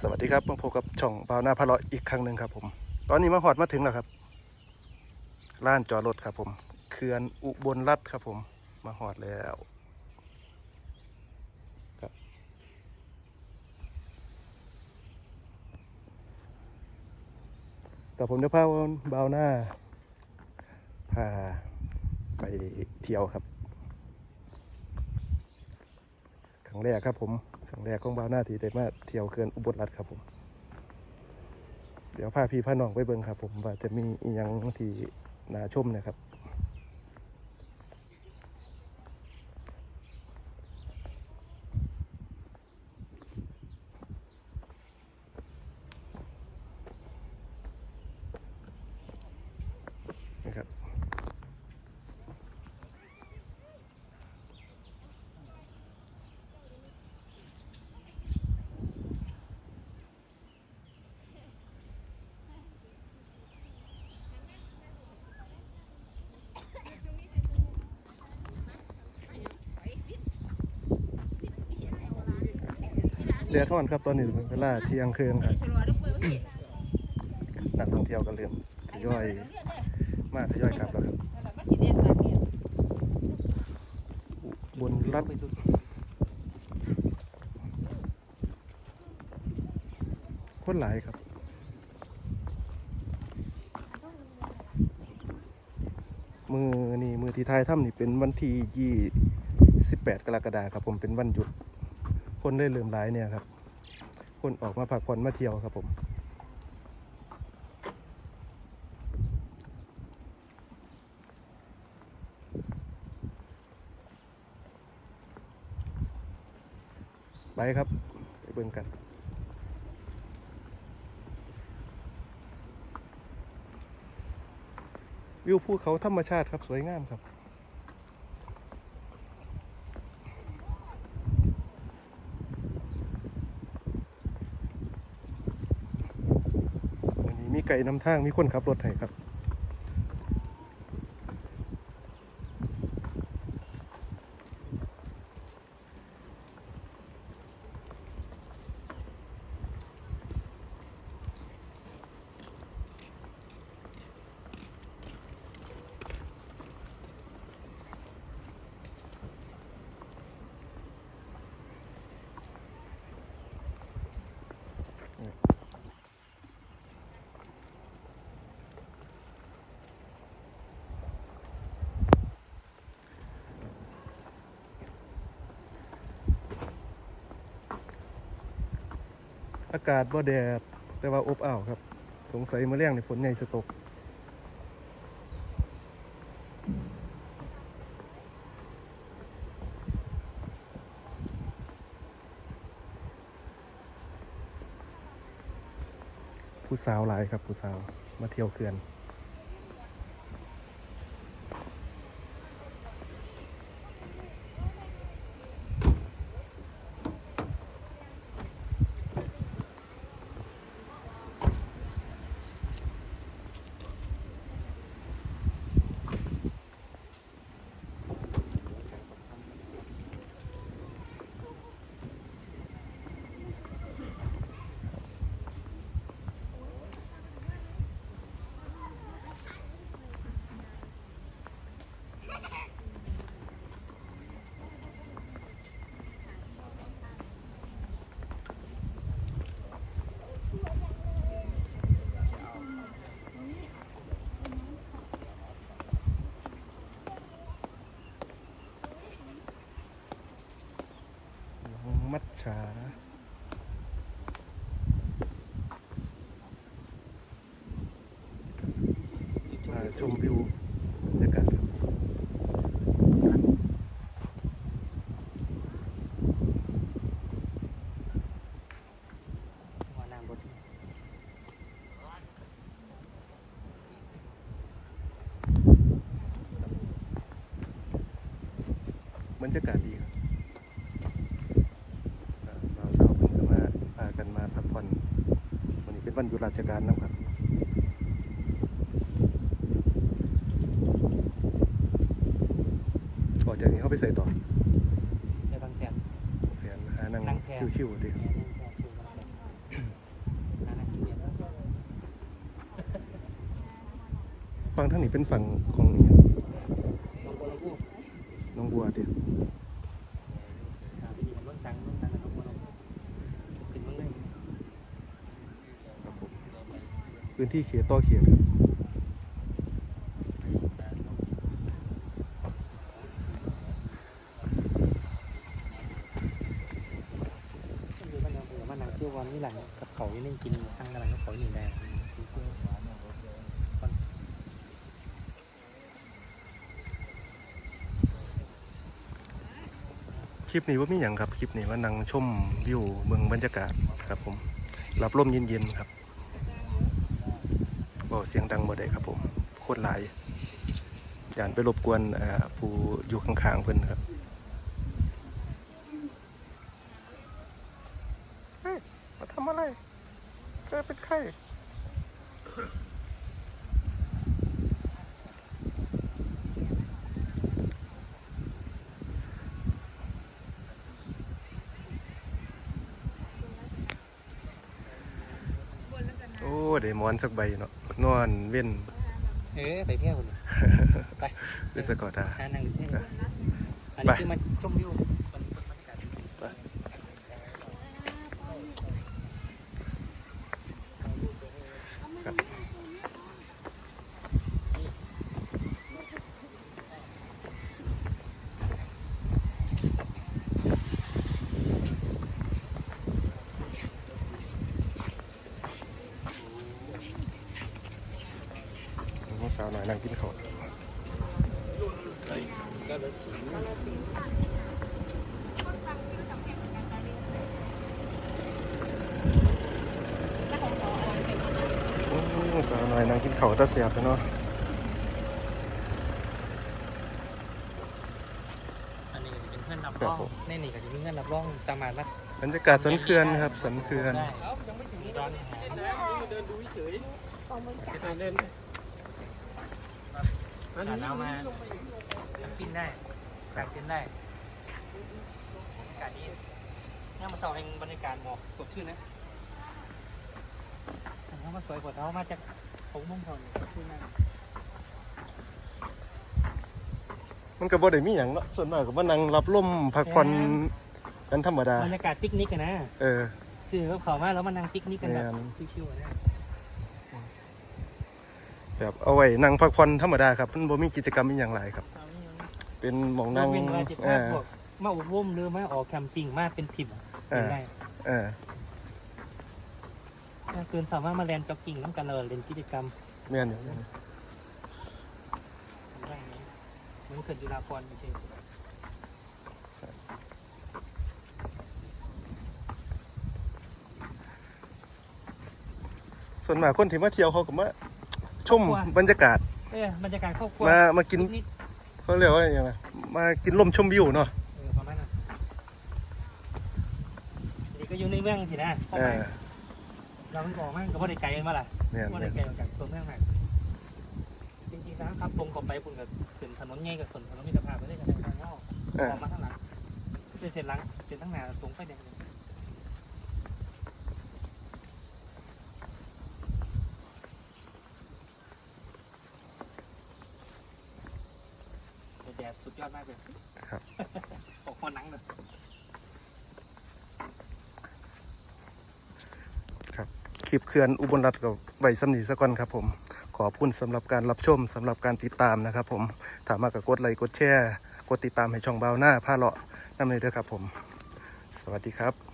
สวัสดีครับมาพบกับช่องบ่าวนาพะเลาะอีกครั้งหนึ่งครับผม ตอนนี้มาหอดมาถึงแล้วครับร้านจอดรถครับผมเขื่อนอุบลรัฐครับผม มาหอดแล้วครับแต่ผมจะพาบ่าวหน้าพาไปเที่ยวครับครั้งแรกครับผม ครั้งแรกของบ่าวหน้าที่ได้มาเที่ยวเขื่อนอุบลรัฐครับผม เดี๋ยวพาพี่พาน้องไปเบิ่งครับ ผมว่าจะมีอีหยังที่น่าชมนะครับ เรือท่อนครับตอนนี้เป็นเวลาเที่ยงคืนครับนักท่องเที่ยวก็เริ่มทยอยมาทยอยกลับแล้วครับอุบนรัฐคนหลายครับมือนี่มือที่ทายถ้ำนี่เป็นวันที่ยี่สิบแปดกรกฎาคมครับผมเป็นวันหยุด คนได้เริ่มร้ายเนี่ยครับ คนออกมาพักผ่อนมาเที่ยวครับผมไปครับไปเบิ่งกันวิวภูเขาธรรมชาติครับสวยงามครับ วั นนี้มีไก่นำทางมีคนขับรถให้ครับ อากาศบ่แดด แต่ว่าอบอ้าวครับ สงสัยเมื่อแรงในฝนใหญ่สตกผู้สาวหลายครับผู้สาวมาเที่ยวเขื่อน มัดฉามาชมวิวบรรยากาศครับหัวนางบดบรรยากาศดีครับ วันหยุดราชการนะครับออกจากนี้เข้าไปใส่ต่อไปบางแสนเสียนหาหนังชิวๆดิฝั่งทางนี้เป็นฝั่งของน้องบัวดิ พื้นที่เขตต่อเขตครับคือมันนางบัวมันนางเชี่ยววันนี่หลังกับเขานี่เล่นกินข้างกำลังกับเขาหนีได้คลิปนี้ว่ามีอย่างครับ คลิปนี้ว่านั่งชมวิวเมืองบรรยากาศครับผมรับลมเย็นๆครับ ก็เสียงดังบ่ได้ครับผมโคตรหลายอย่านไปรบกวนเอ่อผู้อยู่ข้างๆเพิ่นครับเฮ้ยมาทำอะไรแกเป็นใครโอ้ได้หมอนสักใบเนาะ นอนเว้นเออไปเที่ยวคนไปไปสะกอตาหานั่งเที่ยวอันไปนี้คือมันชมวิวมันบรรยากาศ ไป ครับน้องสาวหน่อยนั่งกินข้าวน้องสาวหน่อยนั่งกินข้าวตาเสียบแล้วเนาะอันนี้ก็จะเป็นเพื่อนรับรองในนี่ก็จะเป็นเพื่อนรับรองสามารถรับบรรยากาศสันเขื่อนครับสันเขื่อน ได้ ยังไม่ถึงร้านอาหารเดินดูเฉยจะเดิน สาน้ำมาแคมปิ้งได้กางเต็นท์ได้บรรยากาศดีเนี่ยมาเสาเองบรรยากาศหมอกสดชื่นนะเขามาสวยกว่าเขามาจากผมมุ่งทองสดชื่นมากมันก็บ่ได้มีหยังเนาะส่วนมากก็มานั่งรับลมพักผ่อนกันธรรมดาบรรยากาศปิกนิกกันนะ เออ ซื้อกับเขามาแล้วมานั่งปิกนิกกันแบบแม่นชิวๆอะนะ แบบเอาไว้นั่งพักผ่อนธรรมดาครับมันบ่มีกิจกรรมอีหยังหลายครับ เป็นหมองนั่นั่งงวิ่งมาจิบเอมาอพวกมาอบรมหรือมาออกแคมปิ้งมาเป็นทริปเออได้เออเกินสามารถมาแลนจ็อกกิ้งน้ำกันเลยเล่นกิจกรรมแม่นอยู่ได้นะเหมันเกิดจุฬาภรณ์ไม่ใช่ส่วนมากคนที่มาเที่ยวเขาก็มา ชมบรรยากาศเออบรรยากาศครอบครัวมามากินนิดเขาเรียกว่าอย่างไรมากินลมชมวิวเนาะๆเออประมาณนั้นนี่ก็อยู่ในเมืองสินะเข้าเอไปอเราต้องบอกมั่งก็บ่ได้ไกลกันมาล่ะแม่นบ่แม่ได้นไกลออกจากตัวเมืองมากจริงๆนะครับตรงเข้าไปคุณกับถึงถนนใหญ่กับถนนมิตรภาพไปได้กันทางนอกเออออกมาข้างหลังเป็นเส้นหลังเส้นทั้างหน้าตรงไฟแดงเลยแดด สุดยอดมากเลยครับ ออกคอหนังเลยคลิปเขื่อนอุบลรัตน์กับไว้สำนีสะก่อนครับผม ขอบคุณสำหรับการรับชมสำหรับการติดตามนะครับผมถามมากกับกดไลค์กดแชร์ กดติดตามให้ช่องเบาหน้าผ้าเลาะนั่นเลยเด้อครับผม สวัสดีครับ